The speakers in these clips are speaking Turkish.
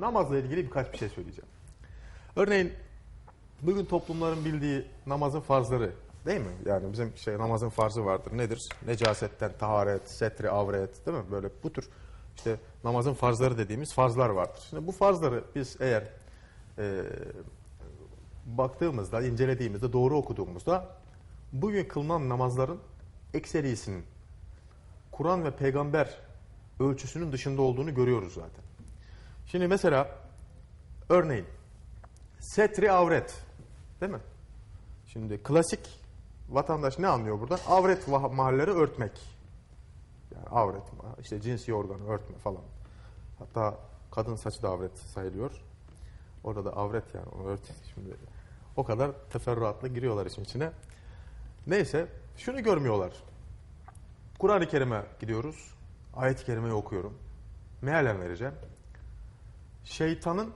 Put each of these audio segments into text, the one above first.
Namazla ilgili birkaç bir şey söyleyeceğim. Örneğin bugün toplumların bildiği namazın farzları değil mi? Yani bizim şey namazın farzı vardır. Nedir? Necasetten taharet, setri, avret değil mi? Böyle bu tür işte namazın farzları dediğimiz farzlar vardır. Şimdi bu farzları biz eğer e, baktığımızda, incelediğimizde, doğru okuduğumuzda bugün kılınan namazların ekserisinin Kur'an ve peygamber ölçüsünün dışında olduğunu görüyoruz zaten. Şimdi mesela örneğin setri avret değil mi? Şimdi klasik vatandaş ne anlıyor buradan? Avret mahalleri örtmek. Yani avret işte cinsi organı örtme falan. Hatta kadın saçı da avret sayılıyor. Orada da avret yani onu ört. Şimdi o kadar teferruatla giriyorlar işin içine. Neyse şunu görmüyorlar. Kur'an-ı Kerim'e gidiyoruz. Ayet-i Kerime'yi okuyorum. Mealen vereceğim. Şeytanın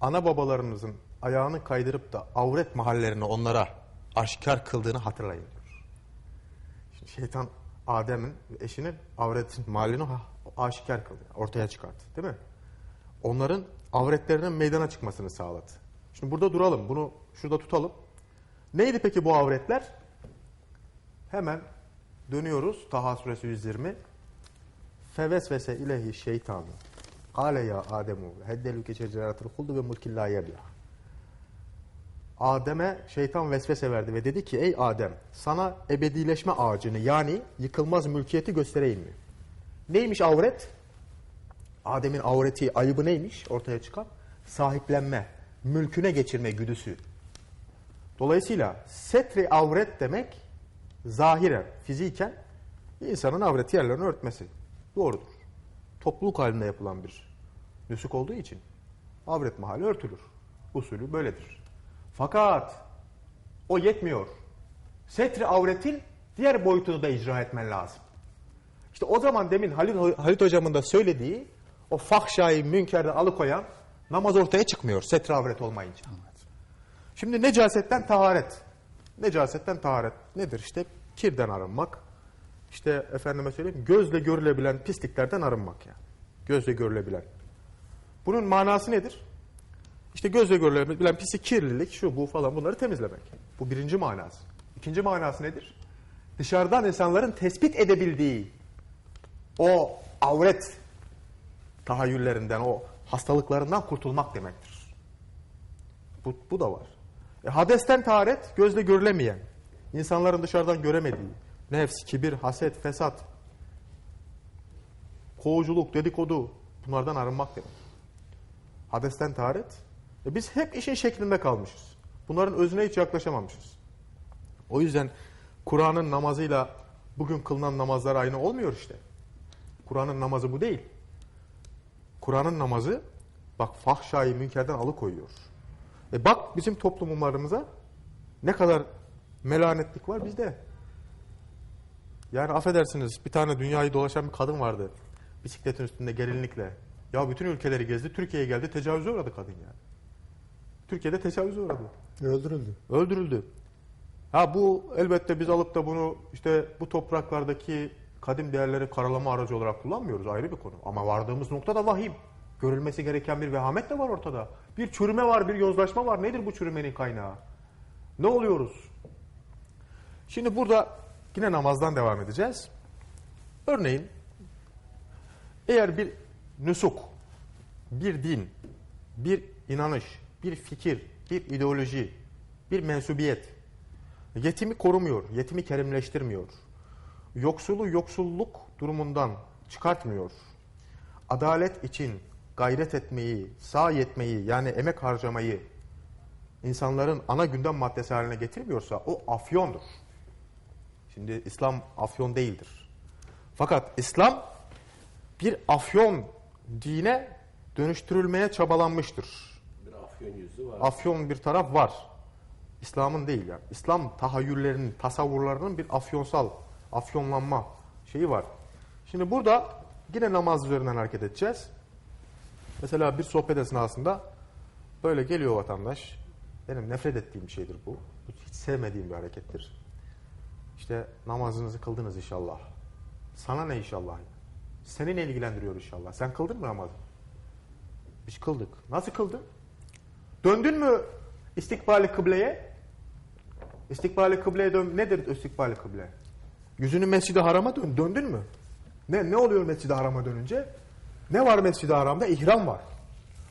ana babalarımızın ayağını kaydırıp da avret mahallerini onlara aşikar kıldığını hatırlayın diyor. Şimdi şeytan Adem'in ve eşinin avretin mahallini ha- aşikar kıldı. Ortaya çıkarttı değil mi? Onların avretlerinin meydana çıkmasını sağladı. Şimdi burada duralım. Bunu şurada tutalım. Neydi peki bu avretler? Hemen dönüyoruz. Taha suresi 120. Fevesvese ilehi şeytanu. Kale ya Ademu heddelüke şeceratul huldu ve mulkin la yebla. Adem'e şeytan vesvese verdi ve dedi ki ey Adem sana ebedileşme ağacını yani yıkılmaz mülkiyeti göstereyim mi? Neymiş avret? Adem'in avreti ayıbı neymiş ortaya çıkan? Sahiplenme, mülküne geçirme güdüsü. Dolayısıyla setri avret demek zahiren, fiziken insanın avret yerlerini örtmesi. Doğrudur. Topluluk halinde yapılan bir nüsuk olduğu için avret mahalli örtülür. Usulü böyledir. Fakat o yetmiyor. Setri avretin diğer boyutunu da icra etmen lazım. İşte o zaman demin Halit, Halit hocamın da söylediği o fahşayı münkerden alıkoyan namaz ortaya çıkmıyor setri avret olmayınca. Şimdi necasetten taharet. Necasetten taharet nedir? İşte kirden arınmak. İşte efendime söyleyeyim gözle görülebilen pisliklerden arınmak yani. Gözle görülebilen. Bunun manası nedir? İşte gözle görülebilen pislik, kirlilik, şu bu falan bunları temizlemek. Bu birinci manası. İkinci manası nedir? Dışarıdan insanların tespit edebildiği o avret tahayyüllerinden, o hastalıklarından kurtulmak demektir. Bu, bu da var. E, hadesten taharet gözle görülemeyen, insanların dışarıdan göremediği, nefs, kibir, haset, fesat, kovuculuk, dedikodu bunlardan arınmak demek. Hadesten taharet. E, biz hep işin şeklinde kalmışız. Bunların özüne hiç yaklaşamamışız. O yüzden Kur'an'ın namazıyla bugün kılınan namazlar aynı olmuyor işte. Kur'an'ın namazı bu değil. Kur'an'ın namazı bak fahşayı münkerden alıkoyuyor. E bak bizim toplumlarımıza ne kadar melanetlik var bizde. Yani affedersiniz bir tane dünyayı dolaşan bir kadın vardı. Bisikletin üstünde gelinlikle. Ya bütün ülkeleri gezdi. Türkiye'ye geldi. Tecavüze uğradı kadın yani. Türkiye'de tecavüze uğradı. Öldürüldü. Öldürüldü. Ha bu elbette biz alıp da bunu işte bu topraklardaki kadim değerleri karalama aracı olarak kullanmıyoruz ayrı bir konu. Ama vardığımız nokta da vahim. Görülmesi gereken bir vehamet de var ortada. Bir çürüme var, bir yozlaşma var. Nedir bu çürümenin kaynağı? Ne oluyoruz? Şimdi burada yine namazdan devam edeceğiz. Örneğin eğer bir nüsuk, bir din, bir inanış, bir fikir, bir ideoloji, bir mensubiyet yetimi korumuyor, yetimi kerimleştirmiyor. Yoksulu yoksulluk durumundan çıkartmıyor. Adalet için gayret etmeyi, sağ etmeyi yani emek harcamayı insanların ana gündem maddesi haline getirmiyorsa o afyondur. Şimdi İslam afyon değildir. Fakat İslam bir afyon dine dönüştürülmeye çabalanmıştır. Bir afyon yüzü var. Afyon bir taraf var. İslam'ın değil yani. İslam tahayyüllerinin, tasavvurlarının bir afyonsal, afyonlanma şeyi var. Şimdi burada yine namaz üzerinden hareket edeceğiz. Mesela bir sohbet esnasında böyle geliyor vatandaş. Benim nefret ettiğim bir şeydir bu. Hiç sevmediğim bir harekettir. İşte namazınızı kıldınız inşallah. Sana ne inşallah? Seni ne ilgilendiriyor inşallah? Sen kıldın mı namazı? Biz kıldık. Nasıl kıldın? Döndün mü istikbali kıbleye? İstikbali kıbleye dön. Nedir istikbali kıble? Yüzünü mescidi harama dön. Döndün mü? Ne, ne oluyor mescidi harama dönünce? Ne var mescidi haramda? İhram var.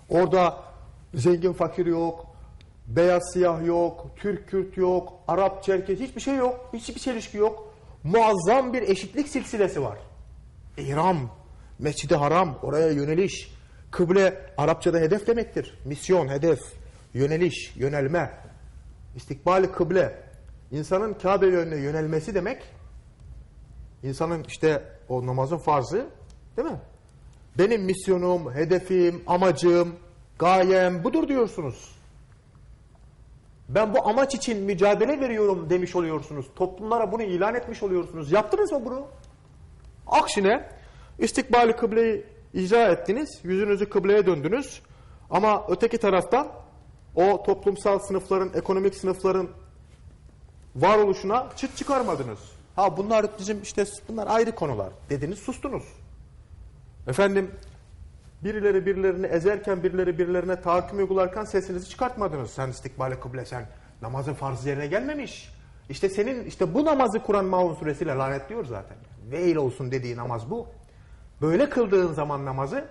Orada zengin fakir yok, beyaz siyah yok, Türk Kürt yok, Arap Çerkez hiçbir şey yok. Hiçbir çelişki yok. Muazzam bir eşitlik silsilesi var. İhram, mescidi haram, oraya yöneliş. Kıble Arapçada hedef demektir. Misyon, hedef, yöneliş, yönelme. İstikbali kıble. İnsanın Kabe yönüne yönelmesi demek. İnsanın işte o namazın farzı değil mi? Benim misyonum, hedefim, amacım, gayem budur diyorsunuz. Ben bu amaç için mücadele veriyorum demiş oluyorsunuz. Toplumlara bunu ilan etmiş oluyorsunuz. Yaptınız mı bunu? Aksine istikbali kıbleyi icra ettiniz. Yüzünüzü kıbleye döndünüz. Ama öteki taraftan o toplumsal sınıfların, ekonomik sınıfların varoluşuna çıt çıkarmadınız. Ha bunlar bizim işte bunlar ayrı konular dediniz sustunuz. Efendim birileri birilerini ezerken birileri birilerine tahakküm uygularken sesinizi çıkartmadınız. Sen istikbale kıble sen namazın farzı yerine gelmemiş. İşte senin işte bu namazı Kur'an Maun suresiyle lanetliyor zaten. Veil olsun dediği namaz bu. Böyle kıldığın zaman namazı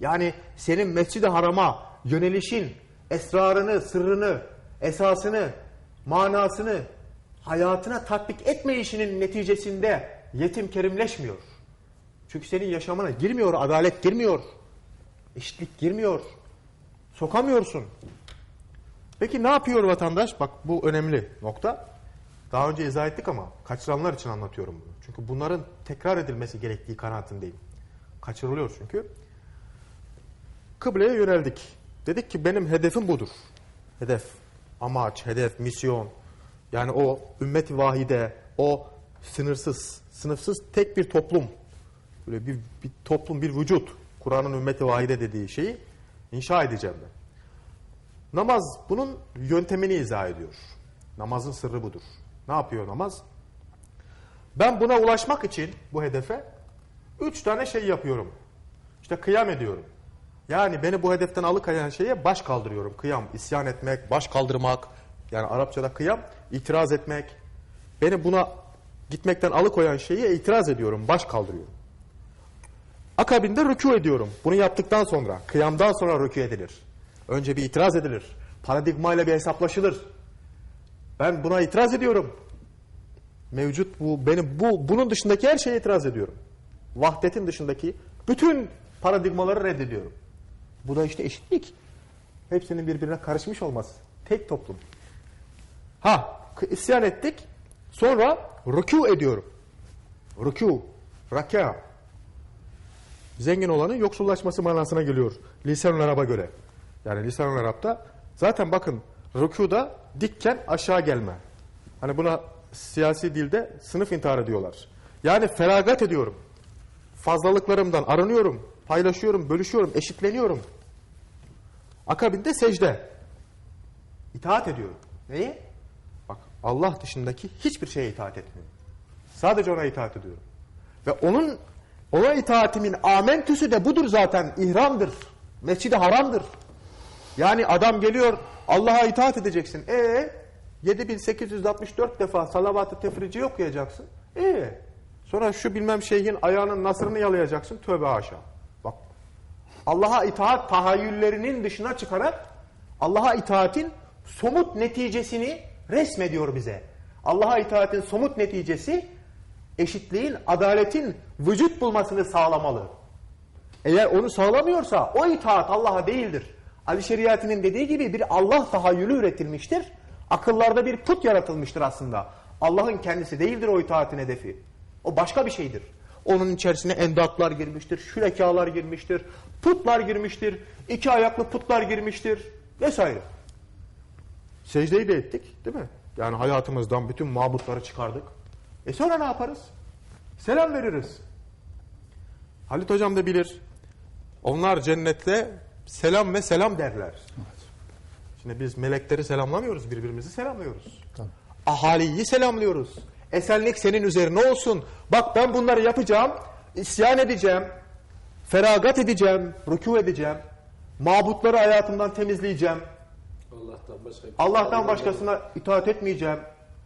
yani senin mescid-i harama yönelişin, esrarını, sırrını, esasını, manasını hayatına tatbik etmeyişinin neticesinde yetim kerimleşmiyor. Çünkü senin yaşamına girmiyor, adalet girmiyor. Eşitlik girmiyor. Sokamıyorsun. Peki ne yapıyor vatandaş? Bak bu önemli nokta. Daha önce izah ettik ama kaçıranlar için anlatıyorum bunu. Çünkü bunların tekrar edilmesi gerektiği kanaatindeyim. Kaçırılıyor çünkü. Kıbleye yöneldik. Dedik ki benim hedefim budur. Hedef, amaç, hedef, misyon. Yani o ümmet-i vahide, o sınırsız, sınıfsız tek bir toplum. Böyle bir, bir toplum, bir vücut. Kur'an'ın ümmeti vahide dediği şeyi inşa edeceğim ben. Namaz bunun yöntemini izah ediyor. Namazın sırrı budur. Ne yapıyor namaz? Ben buna ulaşmak için bu hedefe üç tane şey yapıyorum. İşte kıyam ediyorum. Yani beni bu hedeften alıkayan şeye baş kaldırıyorum. Kıyam, isyan etmek, baş kaldırmak. Yani Arapçada kıyam, itiraz etmek. Beni buna gitmekten alıkoyan şeye itiraz ediyorum, baş kaldırıyorum. Akabinde rükû ediyorum. Bunu yaptıktan sonra, kıyamdan sonra rükû edilir. Önce bir itiraz edilir. Paradigmayla bir hesaplaşılır. Ben buna itiraz ediyorum. Mevcut bu benim bu bunun dışındaki her şeye itiraz ediyorum. Vahdetin dışındaki bütün paradigmaları reddediyorum. Bu da işte eşitlik. Hepsinin birbirine karışmış olması. Tek toplum. Ha, isyan ettik. Sonra rükû ediyorum. Rükû, raka. Zengin olanın yoksullaşması manasına geliyor. Lisan-ı Arap'a göre. Yani Lisan-ı Arap'ta zaten bakın rükuda dikken aşağı gelme. Hani buna siyasi dilde sınıf intiharı diyorlar. Yani feragat ediyorum. Fazlalıklarımdan arınıyorum, paylaşıyorum, bölüşüyorum, eşitleniyorum. Akabinde secde. İtaat ediyorum. Neye? Bak Allah dışındaki hiçbir şeye itaat etmiyorum. Sadece ona itaat ediyorum. Ve onun ona itaatimin amentüsü de budur zaten. İhramdır. Mescid-i haramdır. Yani adam geliyor Allah'a itaat edeceksin. E 7864 defa salavat-ı tefrici okuyacaksın. E sonra şu bilmem şeyhin ayağının nasırını yalayacaksın. Tövbe haşa. Bak Allah'a itaat tahayyüllerinin dışına çıkarak Allah'a itaatin somut neticesini resmediyor bize. Allah'a itaatin somut neticesi eşitliğin, adaletin vücut bulmasını sağlamalı. Eğer onu sağlamıyorsa o itaat Allah'a değildir. Ali Şeriati'nin dediği gibi bir Allah tahayyülü üretilmiştir. Akıllarda bir put yaratılmıştır aslında. Allah'ın kendisi değildir o itaatin hedefi. O başka bir şeydir. Onun içerisine endatlar girmiştir, şürekalar girmiştir, putlar girmiştir, iki ayaklı putlar girmiştir vesaire. Secdeyi de ettik değil mi? Yani hayatımızdan bütün mabutları çıkardık. E sonra ne yaparız? Selam veririz. Halit hocam da bilir. Onlar cennette selam ve selam derler. Şimdi biz melekleri selamlamıyoruz, birbirimizi selamlıyoruz. Tamam. Ahaliyi selamlıyoruz. Esenlik senin üzerine olsun. Bak ben bunları yapacağım, isyan edeceğim, feragat edeceğim, rükû edeceğim. Mabutları hayatımdan temizleyeceğim. Allah'tan başka Allah'tan başkasına itaat etmeyeceğim.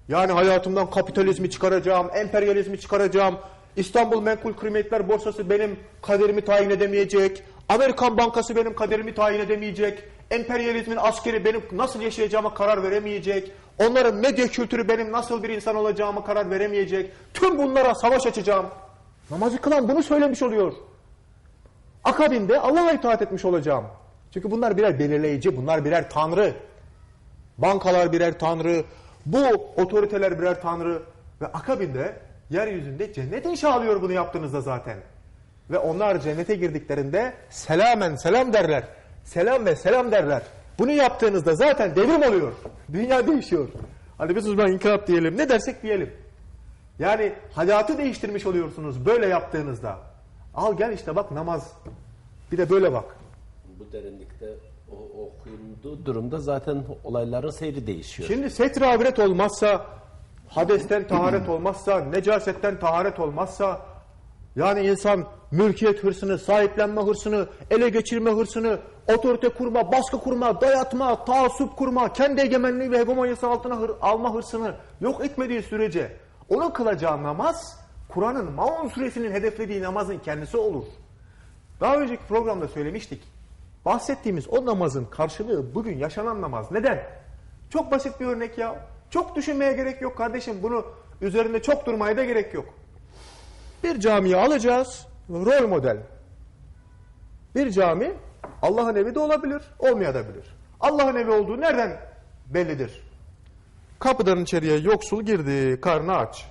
Yani hayatımdan kapitalizmi çıkaracağım, emperyalizmi çıkaracağım. İstanbul Menkul Kıymetler Borsası benim kaderimi tayin edemeyecek. Amerikan Bankası benim kaderimi tayin edemeyecek. Emperyalizmin askeri benim nasıl yaşayacağıma karar veremeyecek. Onların medya kültürü benim nasıl bir insan olacağıma karar veremeyecek. Tüm bunlara savaş açacağım. Namazı kılan bunu söylemiş oluyor. Akabinde Allah'a itaat etmiş olacağım. Çünkü bunlar birer belirleyici, bunlar birer tanrı. Bankalar birer tanrı, bu otoriteler birer tanrı ve akabinde yeryüzünde cennet inşa alıyor bunu yaptığınızda zaten. Ve onlar cennete girdiklerinde selamen selam derler. Selam ve selam derler. Bunu yaptığınızda zaten devrim oluyor. Dünya değişiyor. Hadi biz uzman inkılap diyelim. Ne dersek diyelim. Yani hayatı değiştirmiş oluyorsunuz böyle yaptığınızda. Al gel işte bak namaz. Bir de böyle bak. Bu derinlikte okunduğu durumda zaten olayların seyri değişiyor. Şimdi setre avret olmazsa, hadesten taharet olmazsa, necasetten taharet olmazsa, yani insan mülkiyet hırsını, sahiplenme hırsını, ele geçirme hırsını, otorite kurma, baskı kurma, dayatma, taassup kurma, kendi egemenliği ve hegemonyası altına hır- alma hırsını yok etmediği sürece onun kılacağı namaz, Kur'an'ın Maun suresinin hedeflediği namazın kendisi olur. Daha önceki programda söylemiştik. Bahsettiğimiz o namazın karşılığı bugün yaşanan namaz. Neden? Çok basit bir örnek ya. Çok düşünmeye gerek yok kardeşim. Bunu üzerinde çok durmaya da gerek yok. Bir camiye alacağız. Rol model. Bir cami Allah'ın evi de olabilir, olmayabilir. Allah'ın evi olduğu nereden bellidir? Kapıdan içeriye yoksul girdi, karnı aç.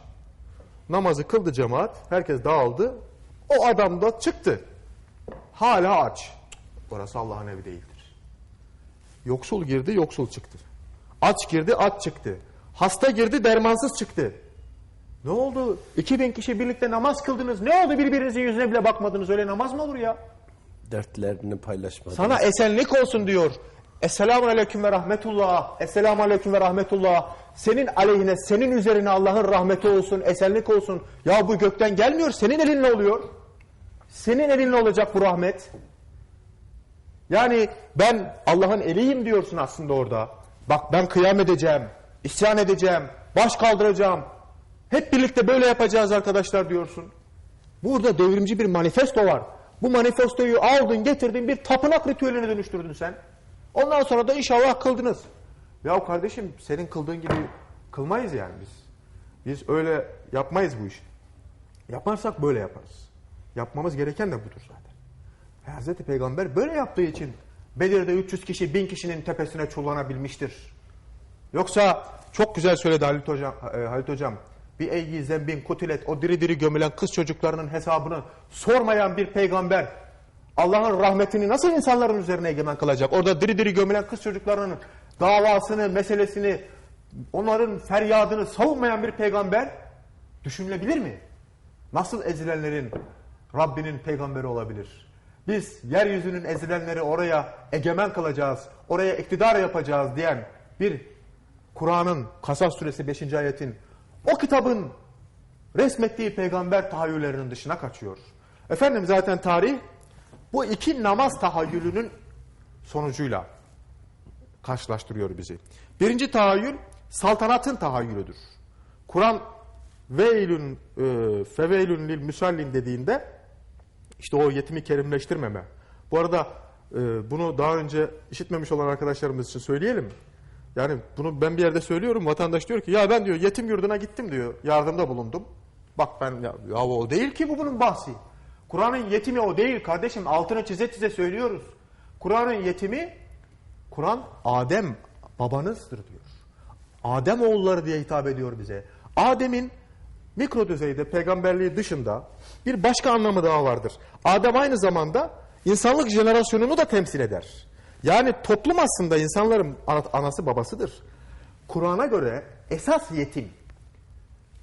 Namazı kıldı cemaat, herkes dağıldı. O adam da çıktı. Hala aç. Orası Allah'ın evi değildir. Yoksul girdi, yoksul çıktı. Aç girdi, aç çıktı. Hasta girdi, dermansız çıktı. Ne oldu? 2000 kişi birlikte namaz kıldınız. Ne oldu birbirinizin yüzüne bile bakmadınız? Öyle namaz mı olur ya? Dertlerini paylaşmadı. Sana esenlik olsun diyor. Esselamu aleyküm ve rahmetullah. Esselamu aleyküm ve rahmetullah. Senin aleyhine, senin üzerine Allah'ın rahmeti olsun, esenlik olsun. Ya bu gökten gelmiyor, senin elinle oluyor. Senin elinle olacak bu rahmet. Yani ben Allah'ın eliyim diyorsun aslında orada. Bak ben kıyam edeceğim, isyan edeceğim, baş kaldıracağım. Hep birlikte böyle yapacağız arkadaşlar diyorsun. Burada devrimci bir manifesto var. Bu manifestoyu aldın getirdin bir tapınak ritüeline dönüştürdün sen. Ondan sonra da inşallah kıldınız. Ya kardeşim senin kıldığın gibi kılmayız yani biz. Biz öyle yapmayız bu işi. Yaparsak böyle yaparız. Yapmamız gereken de budur zaten. Hazreti Peygamber böyle yaptığı için Bedir'de 300 kişi 1000 kişinin tepesine çullanabilmiştir. Yoksa çok güzel söyledi Halit Hocam. e, Halit Hocam. Bir eyyi zembin kutilet o diri diri gömülen kız çocuklarının hesabını sormayan bir peygamber Allah'ın rahmetini nasıl insanların üzerine egemen kılacak? Orada diri diri gömülen kız çocuklarının davasını, meselesini, onların feryadını savunmayan bir peygamber düşünülebilir mi? Nasıl ezilenlerin Rabbinin peygamberi olabilir? Biz yeryüzünün ezilenleri oraya egemen kılacağız, oraya iktidar yapacağız diyen bir Kur'an'ın Kasas suresi 5. ayetin o kitabın resmettiği peygamber tahayyüllerinin dışına kaçıyor. Efendim zaten tarih bu iki namaz tahayyülünün sonucuyla karşılaştırıyor bizi. Birinci tahayyül saltanatın tahayyülüdür. Kur'an veylün e, feveylün lil müsallin dediğinde işte o yetimi kerimleştirmeme. Bu arada e, bunu daha önce işitmemiş olan arkadaşlarımız için söyleyelim. Yani bunu ben bir yerde söylüyorum. Vatandaş diyor ki ya ben diyor yetim yurduna gittim diyor. Yardımda bulundum. Bak ben ya, ya o değil ki bu bunun bahsi. Kur'an'ın yetimi o değil kardeşim. Altına çize çize söylüyoruz. Kur'an'ın yetimi Kur'an Adem babanızdır diyor. Adem oğulları diye hitap ediyor bize. Adem'in mikro düzeyde peygamberliği dışında bir başka anlamı daha vardır. Adem aynı zamanda insanlık jenerasyonunu da temsil eder. Yani toplum aslında insanların ana- anası babasıdır. Kur'an'a göre esas yetim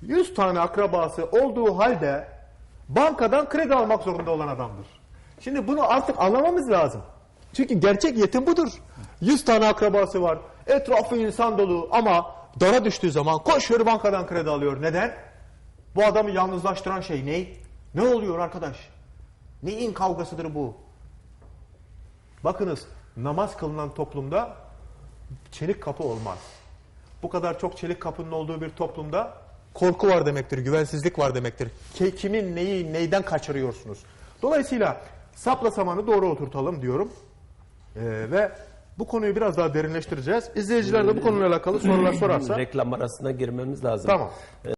100 tane akrabası olduğu halde bankadan kredi almak zorunda olan adamdır. Şimdi bunu artık anlamamız lazım. Çünkü gerçek yetim budur. 100 tane akrabası var. Etrafı insan dolu ama dara düştüğü zaman koşuyor bankadan kredi alıyor. Neden? Bu adamı yalnızlaştıran şey ne? Ne oluyor arkadaş? Neyin kavgasıdır bu? Bakınız namaz kılınan toplumda çelik kapı olmaz. Bu kadar çok çelik kapının olduğu bir toplumda korku var demektir, güvensizlik var demektir. Ki- Kimin neyi neyden kaçırıyorsunuz? Dolayısıyla sapla samanı doğru oturtalım diyorum. Ee, ve bu konuyu biraz daha derinleştireceğiz. İzleyiciler de bu konuyla alakalı sorular sorarsa Reklam arasına girmemiz lazım. tamam.